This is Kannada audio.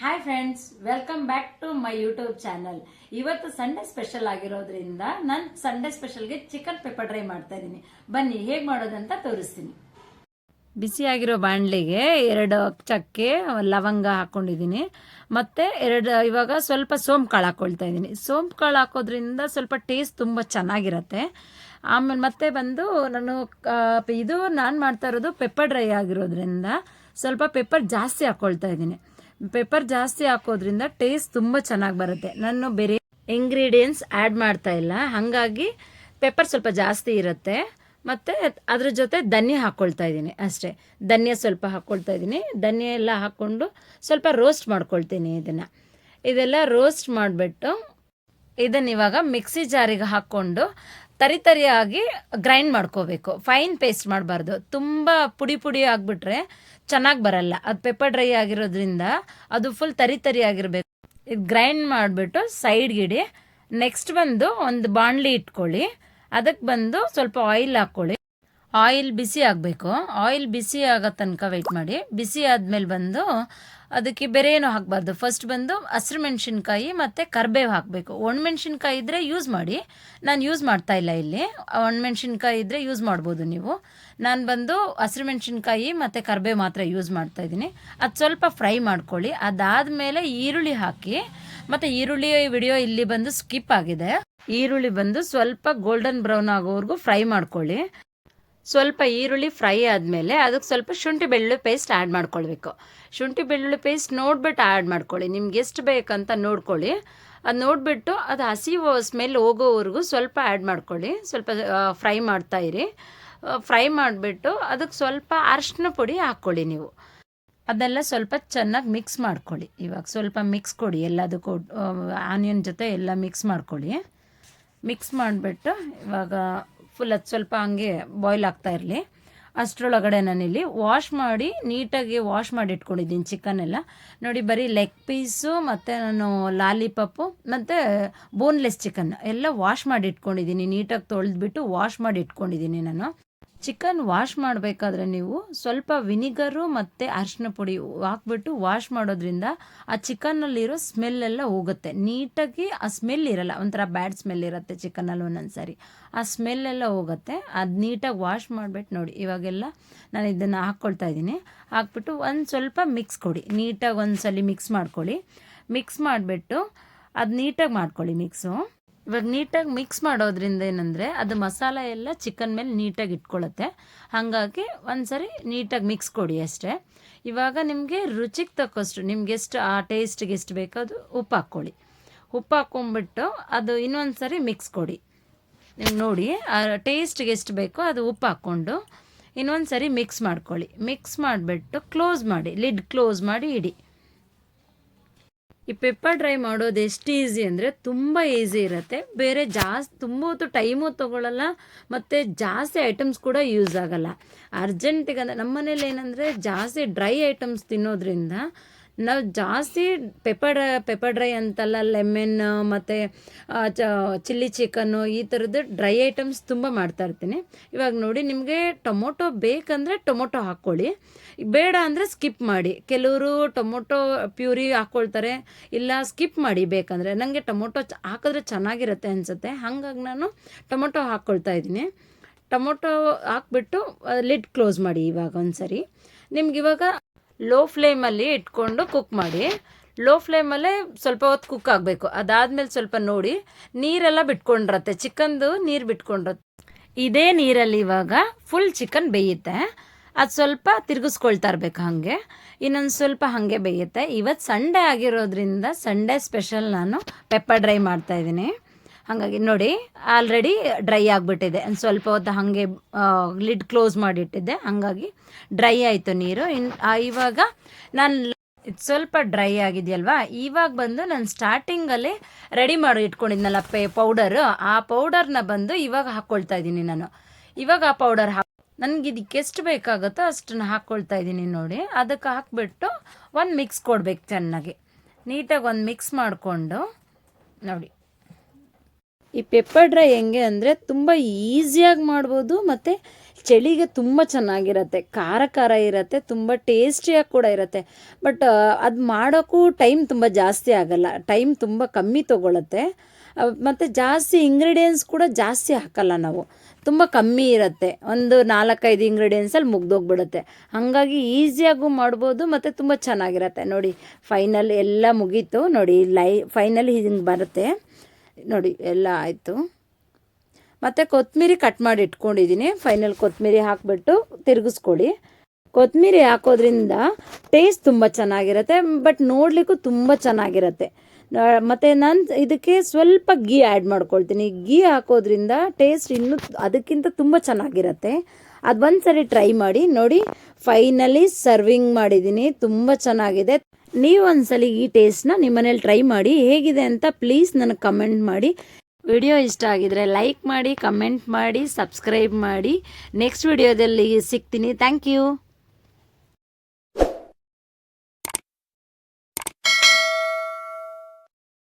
Hi friends welcome back to my YouTube channel ಇವತ್ತು ಸಂಡೇ ಸ್ಪೆಷಲ್ ಆಗಿರೋದ್ರಿಂದ ನಾನು ಸಂಡೇ ಸ್ಪೆಷಲ್ಗೆ ಚಿಕನ್ ಪೆಪ್ಪರ್ ಡ್ರೈ ಮಾಡ್ತಾ ಇದ್ದೀನಿ. ಬನ್ನಿ, ಹೇಗೆ ಮಾಡೋದಂತ ತೋರಿಸ್ತೀನಿ. ಬಿಸಿಯಾಗಿರೋ ಬಾಣಲಿಗೆ ಎರಡು ಚಕ್ಕೆ ಲವಂಗ ಹಾಕ್ಕೊಂಡಿದ್ದೀನಿ ಮತ್ತು ಎರಡು, ಇವಾಗ ಸ್ವಲ್ಪ ಸೋಂಪು ಕಾಳು ಹಾಕ್ಕೊಳ್ತಾ ಇದ್ದೀನಿ. ಸೋಂಪು ಕಾಳು ಹಾಕೋದ್ರಿಂದ ಸ್ವಲ್ಪ ಟೇಸ್ಟ್ ತುಂಬ ಚೆನ್ನಾಗಿರತ್ತೆ. ಆಮೇಲೆ ಮತ್ತೆ ಬಂದು ನಾನು ಇದು ನಾನು ಮಾಡ್ತಾ ಇರೋದು ಪೆಪ್ಪರ್ ಡ್ರೈ ಆಗಿರೋದ್ರಿಂದ ಸ್ವಲ್ಪ ಪೆಪ್ಪರ್ ಜಾಸ್ತಿ ಹಾಕ್ಕೊಳ್ತಾ ಇದ್ದೀನಿ. ಪೆಪ್ಪರ್ ಜಾಸ್ತಿ ಹಾಕೋದ್ರಿಂದ ಟೇಸ್ಟ್ ತುಂಬ ಚೆನ್ನಾಗಿ ಬರುತ್ತೆ. ನಾನು ಬೇರೆ ಇಂಗ್ರೀಡಿಯೆಂಟ್ಸ್ ಆ್ಯಡ್ ಮಾಡ್ತಾ ಇಲ್ಲ. ಹಾಗಾಗಿ ಪೆಪ್ಪರ್ ಸ್ವಲ್ಪ ಜಾಸ್ತಿ ಇರುತ್ತೆ. ಮತ್ತು ಅದ್ರ ಜೊತೆ ಧನ್ಯ ಹಾಕ್ಕೊಳ್ತಾ ಇದ್ದೀನಿ ಅಷ್ಟೇ. ಧನ್ಯ ಸ್ವಲ್ಪ ಹಾಕ್ಕೊಳ್ತಾ ಇದ್ದೀನಿ. ಧನ್ಯ ಎಲ್ಲ ಹಾಕ್ಕೊಂಡು ಸ್ವಲ್ಪ ರೋಸ್ಟ್ ಮಾಡ್ಕೊಳ್ತೀನಿ ಇದನ್ನು. ಇದೆಲ್ಲ ರೋಸ್ಟ್ ಮಾಡಿಬಿಟ್ಟು ಇದನ್ನ ಇವಾಗ ಮಿಕ್ಸಿ ಜಾರಿಗೆ ಹಾಕ್ಕೊಂಡು ತರಿ ತರಿಯಾಗಿ ಗ್ರೈಂಡ್ ಮಾಡ್ಕೋಬೇಕು. ಫೈನ್ ಪೇಸ್ಟ್ ಮಾಡಬಾರ್ದು. ತುಂಬ ಪುಡಿ ಪುಡಿ ಆಗಿಬಿಟ್ರೆ ಚೆನ್ನಾಗಿ ಬರಲ್ಲ. ಅದು ಪೆಪ್ಪರ್ ಡ್ರೈ ಆಗಿರೋದ್ರಿಂದ ಅದು ಫುಲ್ ತರಿ ತರಿ ಆಗಿರಬೇಕು ಇದು ಗ್ರೈಂಡ್ ಮಾಡಿಬಿಟ್ಟು ಸೈಡ್ಗಿಡಿ ನೆಕ್ಸ್ಟ್ ಬಂದು ಒಂದು ಬಾಣಲಿ ಇಟ್ಕೊಳ್ಳಿ. ಅದಕ್ಕೆ ಬಂದು ಸ್ವಲ್ಪ ಆಯಿಲ್ ಹಾಕ್ಕೊಳ್ಳಿ. ಆಯಿಲ್ ಬಿಸಿ ಆಗಬೇಕು. ಆಯಿಲ್ ಬಿಸಿ ಆಗೋ ತನಕ ವೆಯ್ಟ್ ಮಾಡಿ. ಬಿಸಿ ಆದಮೇಲೆ ಬಂದು ಅದಕ್ಕೆ ಬೇರೆ ಏನೂ ಹಾಕಬಾರ್ದು. ಫಸ್ಟ್ ಬಂದು ಹಸಿರು ಮೆಣಸಿನ್ಕಾಯಿ ಮತ್ತು ಕರ್ಬೇವು ಹಾಕಬೇಕು. ಒಣಮೆಣ್ಸಿನ್ಕಾಯಿ ಇದ್ದರೆ ಯೂಸ್ ಮಾಡಿ. ನಾನು ಯೂಸ್ ಮಾಡ್ತಾ ಇಲ್ಲ ಇಲ್ಲಿ. ಒಣಮೆಣ್ಸಿನ್ಕಾಯಿ ಇದ್ದರೆ ಯೂಸ್ ಮಾಡ್ಬೋದು ನೀವು. ನಾನು ಬಂದು ಹಸಿರು ಮೆಣಸಿನ್ಕಾಯಿ ಮತ್ತು ಕರ್ಬೇವು ಮಾತ್ರ ಯೂಸ್ ಮಾಡ್ತಾ ಇದ್ದೀನಿ. ಅದು ಸ್ವಲ್ಪ ಫ್ರೈ ಮಾಡ್ಕೊಳ್ಳಿ. ಅದಾದ ಮೇಲೆ ಈರುಳ್ಳಿ ಹಾಕಿ. ಮತ್ತು ಈರುಳ್ಳಿ ವಿಡಿಯೋ ಇಲ್ಲಿ ಬಂದು ಸ್ಕಿಪ್ ಆಗಿದೆ. ಈರುಳ್ಳಿ ಬಂದು ಸ್ವಲ್ಪ ಗೋಲ್ಡನ್ ಬ್ರೌನ್ ಆಗೋವರೆಗೂ ಫ್ರೈ ಮಾಡ್ಕೊಳ್ಳಿ. ಸ್ವಲ್ಪ ಈರುಳ್ಳಿ ಫ್ರೈ ಆದಮೇಲೆ ಅದಕ್ಕೆ ಸ್ವಲ್ಪ ಶುಂಠಿ ಬೆಳ್ಳುಳ್ಳಿ ಪೇಸ್ಟ್ ಆ್ಯಡ್ ಮಾಡ್ಕೊಳ್ಬೇಕು. ಶುಂಠಿ ಬೆಳ್ಳುಳ್ಳಿ ಪೇಸ್ಟ್ ನೋಡ್ಬಿಟ್ಟು ಆ್ಯಡ್ ಮಾಡ್ಕೊಳ್ಳಿ. ನಿಮ್ಗೆ ಎಷ್ಟು ಬೇಕಂತ ನೋಡ್ಕೊಳ್ಳಿ. ಅದು ನೋಡಿಬಿಟ್ಟು ಅದು ಹಸಿ ಸ್ಮೆಲ್ ಹೋಗೋವರೆಗೂ ಸ್ವಲ್ಪ ಆ್ಯಡ್ ಮಾಡ್ಕೊಳ್ಳಿ. ಸ್ವಲ್ಪ ಫ್ರೈ ಮಾಡ್ತಾ ಇರಿ. ಫ್ರೈ ಮಾಡಿಬಿಟ್ಟು ಅದಕ್ಕೆ ಸ್ವಲ್ಪ ಅರಶಿನ ಪುಡಿ ಹಾಕ್ಕೊಳ್ಳಿ ನೀವು. ಅದೆಲ್ಲ ಸ್ವಲ್ಪ ಚೆನ್ನಾಗಿ ಮಿಕ್ಸ್ ಮಾಡ್ಕೊಳ್ಳಿ. ಇವಾಗ ಸ್ವಲ್ಪ ಮಿಕ್ಸ್ ಕೊಡಿ. ಎಲ್ಲದಕ್ಕೂ ಆನಿಯನ್ ಜೊತೆ ಎಲ್ಲ ಮಿಕ್ಸ್ ಮಾಡ್ಕೊಳ್ಳಿ. ಮಿಕ್ಸ್ ಮಾಡಿಬಿಟ್ಟು ಇವಾಗ ಫುಲ್ ಅದು ಸ್ವಲ್ಪ ಹಂಗೆ ಬಾಯ್ಲ್ ಆಗ್ತಾ ಇರಲಿ. ಅಷ್ಟರೊಳಗಡೆ ನಾನಿಲ್ಲಿ ವಾಶ್ ಮಾಡಿ ನೀಟಾಗಿ ವಾಶ್ ಮಾಡಿ ಇಟ್ಕೊಂಡಿದ್ದೀನಿ ಚಿಕನ್ ಎಲ್ಲ. ನೋಡಿ ಬರೀ ಲೆಗ್ ಪೀಸು ಮತ್ತು ನಾನು ಲಾಲಿಪಪ್ಪು ಮತ್ತು ಬೋನ್ಲೆಸ್ ಚಿಕನ್ ಎಲ್ಲ ವಾಶ್ ಮಾಡಿ ಇಟ್ಕೊಂಡಿದ್ದೀನಿ. ನೀಟಾಗಿ ತೊಳೆದ್ಬಿಟ್ಟು ವಾಶ್ ಮಾಡಿ ಇಟ್ಕೊಂಡಿದ್ದೀನಿ ನಾನು. ಚಿಕನ್ ವಾಶ್ ಮಾಡಬೇಕಾದ್ರೆ ನೀವು ಸ್ವಲ್ಪ ವಿನಿಗರು ಮತ್ತು ಅರಿಶಿನ ಪುಡಿ ಹಾಕ್ಬಿಟ್ಟು ವಾಶ್ ಮಾಡೋದ್ರಿಂದ ಆ ಚಿಕನ್ನಲ್ಲಿರೋ ಸ್ಮೆಲ್ ಎಲ್ಲ ಹೋಗುತ್ತೆ. ನೀಟಾಗಿ ಆ ಸ್ಮೆಲ್ ಇರಲ್ಲ. ಒಂಥರ ಬ್ಯಾಡ್ ಸ್ಮೆಲ್ ಇರುತ್ತೆ ಚಿಕನಲ್ಲಿ ಒಂದೊಂದು ಸಾರಿ. ಆ ಸ್ಮೆಲ್ ಎಲ್ಲ ಹೋಗುತ್ತೆ. ಅದು ನೀಟಾಗಿ ವಾಶ್ ಮಾಡಿಬಿಟ್ಟು ನೋಡಿ. ಇವಾಗೆಲ್ಲ ನಾನು ಇದನ್ನು ಹಾಕ್ಕೊಳ್ತಾ ಇದ್ದೀನಿ. ಹಾಕ್ಬಿಟ್ಟು ಒಂದು ಸ್ವಲ್ಪ ಮಿಕ್ಸ್ ಕೊಡಿ. ನೀಟಾಗಿ ಒಂದು ಸಲ ಮಿಕ್ಸ್ ಮಾಡ್ಕೊಳ್ಳಿ. ಮಿಕ್ಸ್ ಮಾಡಿಬಿಟ್ಟು ಅದು ನೀಟಾಗಿ ಮಾಡ್ಕೊಳ್ಳಿ ಮಿಕ್ಸು ಇವಾಗ ನೀಟಾಗಿ ಮಿಕ್ಸ್ ಮಾಡೋದ್ರಿಂದ ಏನಂದರೆ ಅದು ಮಸಾಲ ಎಲ್ಲ ಚಿಕನ್ ಮೇಲೆ ನೀಟಾಗಿ ಇಟ್ಕೊಳ್ಳುತ್ತೆ ಹಾಗಾಗಿ ಒಂದ್ಸರಿ ನೀಟಾಗಿ ಮಿಕ್ಸ್ ಕೊಡಿ ಅಷ್ಟೇ. ಇವಾಗ ನಿಮಗೆ ರುಚಿಗೆ ತಕ್ಕಷ್ಟು, ನಿಮ್ಗೆ ಎಷ್ಟು, ಆ ಟೇಸ್ಟಿಗೆ ಎಷ್ಟು ಬೇಕೋ ಅದು ಉಪ್ಪು ಹಾಕ್ಕೊಳ್ಳಿ. ಉಪ್ಪು ಹಾಕ್ಕೊಂಬಿಟ್ಟು ಅದು ಇನ್ನೊಂದು ಸರಿ ಮಿಕ್ಸ್ ಕೊಡಿ. ನೀವು ನೋಡಿ, ಆ ಟೇಸ್ಟ್ಗೆ ಎಷ್ಟು ಬೇಕೋ ಅದು ಉಪ್ಪು ಹಾಕ್ಕೊಂಡು ಇನ್ನೊಂದು ಸರಿ ಮಿಕ್ಸ್ ಮಾಡ್ಕೊಳ್ಳಿ. ಮಿಕ್ಸ್ ಮಾಡಿಬಿಟ್ಟು ಕ್ಲೋಸ್ ಮಾಡಿ ಲಿಡ್ ಕ್ಲೋಸ್ ಮಾಡಿ ಇಡಿ. ಈ ಪೆಪ್ಪರ್ ಡ್ರೈ ಮಾಡೋದು ಎಷ್ಟು ಈಸಿ ಅಂದರೆ ತುಂಬ ಈಸಿ ಇರುತ್ತೆ. ಬೇರೆ ಜಾಸ್ತಿ ತುಂಬ ಹೊತ್ತು ಟೈಮು ತೊಗೊಳ್ಳಲ್ಲ ಮತ್ತು ಜಾಸ್ತಿ ಐಟಮ್ಸ್ ಕೂಡ ಯೂಸ್ ಆಗಲ್ಲ. ಅರ್ಜೆಂಟಿಗೆ ಅಂದರೆ ನಮ್ಮ ಮನೇಲಿ ಏನಂದರೆ ಜಾಸ್ತಿ ಡ್ರೈ ಐಟಮ್ಸ್ ತಿನ್ನೋದ್ರಿಂದ ನಾವು ಜಾಸ್ತಿ ಪೆಪ್ಪರ್ ಪೆಪ್ಪರ್ ಡ್ರೈ ಅಂತಲ್ಲ ಲೆಮನ್ ಮತ್ತು ಚ ಚಿಲ್ಲಿ ಚಿಕನ್ನು ಈ ಥರದ್ದು ಡ್ರೈ ಐಟಮ್ಸ್ ತುಂಬ ಮಾಡ್ತಾ ಇರ್ತೀನಿ. ಇವಾಗ ನೋಡಿ ನಿಮಗೆ ಟೊಮೊಟೊ ಬೇಕಂದರೆ ಟೊಮೊಟೊ ಹಾಕ್ಕೊಳ್ಳಿ. ಬೇಡ ಅಂದರೆ ಸ್ಕಿಪ್ ಮಾಡಿ. ಕೆಲವರು ಟೊಮೊಟೊ ಪ್ಯೂರಿ ಹಾಕ್ಕೊಳ್ತಾರೆ, ಇಲ್ಲ ಸ್ಕಿಪ್ ಮಾಡಿ ಬೇಕಂದರೆ. ನನಗೆ ಟೊಮೊಟೊ ಹಾಕಿದ್ರೆ ಚೆನ್ನಾಗಿರುತ್ತೆ ಅನಿಸುತ್ತೆ. ಹಾಗಾಗಿ ನಾನು ಟೊಮೊಟೊ ಹಾಕ್ಕೊಳ್ತಾ ಇದ್ದೀನಿ. ಟೊಮೊಟೊ ಹಾಕ್ಬಿಟ್ಟು, ಲಿಡ್ ಕ್ಲೋಸ್ ಮಾಡಿ ಇವಾಗ ಒಂದ್ಸರಿ. ನಿಮ್ಗೆ ಇವಾಗ ಲೋ ಫ್ಲೇಮಲ್ಲಿ ಇಟ್ಕೊಂಡು ಕುಕ್ ಮಾಡಿ. ಲೋ ಫ್ಲೇಮಲ್ಲೇ ಸ್ವಲ್ಪ ಹೊತ್ತು ಕುಕ್ ಆಗಬೇಕು. ಅದಾದಮೇಲೆ ಸ್ವಲ್ಪ ನೋಡಿ. ನೀರೆಲ್ಲ ಬಿಟ್ಕೊಂಡಿರತ್ತೆ. ಚಿಕನ್ದು ನೀರು ಬಿಟ್ಕೊಂಡಿರತ್ತೆ. ಇದೇ ನೀರಲ್ಲಿ ಇವಾಗ ಫುಲ್ ಚಿಕನ್ ಬೇಯುತ್ತೆ. ಅದು ಸ್ವಲ್ಪ ತಿರುಗಿಸ್ಕೊಳ್ತಾ ಇರಬೇಕು ಹಾಗೆ. ಇನ್ನೊಂದು ಸ್ವಲ್ಪ ಹಾಗೆ ಬೇಯುತ್ತೆ. ಇವತ್ತು ಸಂಡೇ ಆಗಿರೋದ್ರಿಂದ ಸಂಡೇ ಸ್ಪೆಷಲ್ ನಾನು ಪೆಪ್ಪರ್ ಡ್ರೈ ಮಾಡ್ತಾಯಿದ್ದೀನಿ ಹಾಗಾಗಿ ನೋಡಿ ಆಲ್ರೆಡಿ ಡ್ರೈ ಆಗಿಬಿಟ್ಟಿದೆ. ಸ್ವಲ್ಪ ಹೊತ್ತು ಹಾಗೆ ಲಿಡ್ ಕ್ಲೋಸ್ ಮಾಡಿಟ್ಟಿದ್ದೆ. ಹಾಗಾಗಿ ಡ್ರೈ ಆಯಿತು ನೀರು. ಇನ್ ಆ, ಇವಾಗ ನಾನು ಸ್ವಲ್ಪ ಡ್ರೈ ಆಗಿದೆಯಲ್ವಾ? ಇವಾಗ ಬಂದು ನಾನು ಸ್ಟಾರ್ಟಿಂಗಲ್ಲಿ ರೆಡಿ ಮಾಡಿ ಇಟ್ಕೊಂಡಿದ್ನಲ್ಲ ಪೇ ಪೌಡರು ಆ ಪೌಡರ್ನ ಬಂದು ಇವಾಗ ಹಾಕ್ಕೊಳ್ತಾ ಇದ್ದೀನಿ ನಾನು. ಇವಾಗ ಆ ಪೌಡರ್ ಹಾಕಿ ನನಗೆ ಇದಕ್ಕೆ ಎಷ್ಟು ಬೇಕಾಗುತ್ತೋ ಅಷ್ಟನ್ನು ಹಾಕ್ಕೊಳ್ತಾ ಇದ್ದೀನಿ ನೋಡಿ. ಅದಕ್ಕೆ ಹಾಕ್ಬಿಟ್ಟು ಒಂದು ಮಿಕ್ಸ್ ಕೊಡ್ಬೇಕು ಚೆನ್ನಾಗಿ. ನೀಟಾಗಿ ಒಂದು ಮಿಕ್ಸ್ ಮಾಡಿಕೊಂಡು ನೋಡಿ. ಈ ಪೆಪ್ಪರ್ ಡ್ರೈ ಹೆಂಗೆ ಅಂದರೆ ತುಂಬ ಈಸಿಯಾಗಿ ಮಾಡ್ಬೋದು ಮತ್ತು ಚಳಿಗೆ ತುಂಬ ಚೆನ್ನಾಗಿರತ್ತೆ. ಖಾರ ಖಾರ ಇರುತ್ತೆ, ತುಂಬ ಟೇಸ್ಟಿಯಾಗಿ ಕೂಡ ಇರುತ್ತೆ. ಬಟ್ ಅದು ಮಾಡೋಕ್ಕೂ ಟೈಮ್ ತುಂಬ ಜಾಸ್ತಿ ಆಗಲ್ಲ. ಟೈಮ್ ತುಂಬ ಕಮ್ಮಿ ತೊಗೊಳತ್ತೆ. ಮತ್ತು ಜಾಸ್ತಿ ಇಂಗ್ರೀಡಿಯೆಂಟ್ಸ್ ಕೂಡ ಜಾಸ್ತಿ ಹಾಕಲ್ಲ ನಾವು. ತುಂಬ ಕಮ್ಮಿ ಇರುತ್ತೆ. ಒಂದು ನಾಲ್ಕೈದು ಇಂಗ್ರೀಡಿಯೆಂಟ್ಸಲ್ಲಿ ಮುಗ್ದೋಗ್ಬಿಡುತ್ತೆ. ಹಾಗಾಗಿ ಈಸಿಯಾಗೂ ಮಾಡ್ಬೋದು ಮತ್ತು ತುಂಬ ಚೆನ್ನಾಗಿರುತ್ತೆ. ನೋಡಿ ಫೈನಲ್ ಎಲ್ಲ ಮುಗೀತು. ನೋಡಿ, ಲೈ ಫೈನಲ್ ಹಿಂಗೆ ಬರುತ್ತೆ. ನೋಡಿ, ಎಲ್ಲ ಆಯಿತು. ಮತ್ತು ಕೊತ್ತಂಬರಿ ಕಟ್ ಮಾಡಿ ಇಟ್ಕೊಂಡಿದ್ದೀನಿ ಫೈನಲ್ ಕೊತ್ತಂಬರಿ ಹಾಕಿಬಿಟ್ಟು ತಿರುಗಿಸ್ಕೊಡಿ ಕೊತ್ತಂಬರಿ ಹಾಕೋದ್ರಿಂದ ಟೇಸ್ಟ್ ತುಂಬ ಚೆನ್ನಾಗಿರುತ್ತೆ ಬಟ್ ನೋಡಲಿಕ್ಕೂ ತುಂಬ ಚೆನ್ನಾಗಿರುತ್ತೆ. ಮತ್ತು ನಾನು ಇದಕ್ಕೆ ಸ್ವಲ್ಪ ಗೀ ಆ್ಯಡ್ ಮಾಡ್ಕೊಳ್ತೀನಿ. ಗೀ ಹಾಕೋದ್ರಿಂದ ಟೇಸ್ಟ್ ಇನ್ನೂ ಅದಕ್ಕಿಂತ ತುಂಬ ಚೆನ್ನಾಗಿರುತ್ತೆ. ಅದು ಒಂದು ಸರಿ ಟ್ರೈ ಮಾಡಿ ನೋಡಿ. ಫೈನಲಿ ಸರ್ವಿಂಗ್ ಮಾಡಿದ್ದೀನಿ ತುಂಬ ಚೆನ್ನಾಗಿದೆ. ನೀವು ಒಂದ್ಸಲಿ ಈ ಟೇಸ್ಟ್ನ ನಿಮ್ಮ ಮನೇಲಿ ಟ್ರೈ ಮಾಡಿ ಹೇಗಿದೆ ಅಂತ ಪ್ಲೀಸ್ ನನಗೆ ಕಮೆಂಟ್ ಮಾಡಿ. ವಿಡಿಯೋ ಇಷ್ಟ ಆಗಿದ್ರೆ ಲೈಕ್ ಮಾಡಿ ಕಮೆಂಟ್ ಮಾಡಿ ಸಬ್ಸ್ಕ್ರೈಬ್ ಮಾಡಿ. ನೆಕ್ಸ್ಟ್ ವಿಡಿಯೋದಲ್ಲಿ ಸಿಗ್ತೀನಿ. Thank you